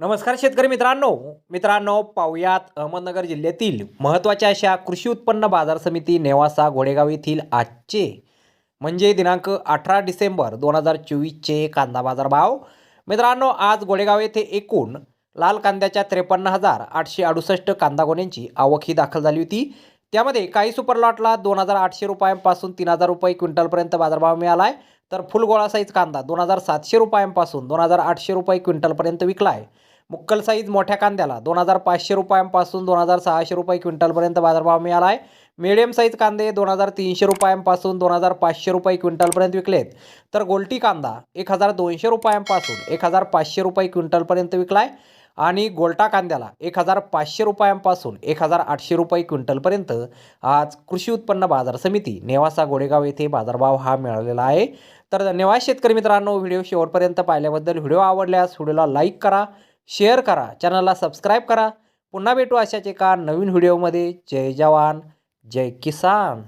नमस्कार शेतकरी मित्रांनो. मित्रांनो पाहुयात अहमदनगर जिल्ह्यातील महत्त्वाच्या अशा कृषी उत्पन्न बाजार समिती नेवासा घोडेगाव येथील आजचे म्हणजे दिनांक अठरा डिसेंबर दोन हजार चोवीसचे कांदा बाजार भाव. मित्रांनो आज घोडेगाव येथे एकूण लाल कांद्याच्या त्रेपन्न हजार आठशे अडुसष्ट कांदा गोण्यांची आवक ही दाखल झाली होती. त्यामध्ये काही सुपर लॉटला दोन हजार आठशे रुपयांपासून तीन हजार रुपये क्विंटलपर्यंत बाजारभाव मिळाला आहे तर फुल गोळा साईज कांदा दोन हजार सातशे रुपयांपासून दोन हजार आठशे रुपये क्विंटलपर्यंत विकला आहे मुक्कल साईज मोठ्या कांद्याला दोन हजार पाचशे रुपयांपासून दोन हजार सहाशे रुपये क्विंटलपर्यंत बाजारभाव मिळाला आहे मिडियम साईज कांदे दोन हजार तीनशे रुपयांपासून दोन हजार पाचशे रुपये क्विंटलपर्यंत विकलेत. तर गोल्टी कांदा एक हजार दोनशे रुपयांपासून एक हजार पाचशे रुपये क्विंटलपर्यंत विकला आहे आणि गोल्टा कांद्याला एक हजार पाचशे रुपयांपासून एक हजार आठशे रुपये क्विंटलपर्यंत आज कृषी उत्पन्न बाजार समिती नेवासा गोडेगाव येथे बाजारभाव हा मिळालेला आहे. तर धन्यवाद शेतकरी मित्रांनो व्हिडिओ शेवटपर्यंत पाहिल्याबद्दल. व्हिडिओ आवडल्यास व्हिडिओला लाईक करा शेअर करा चॅनलला सबस्क्राईब करा. पुन्हा भेटू अशाच एका नवीन व्हिडिओमध्ये. जय जवान जय किसान.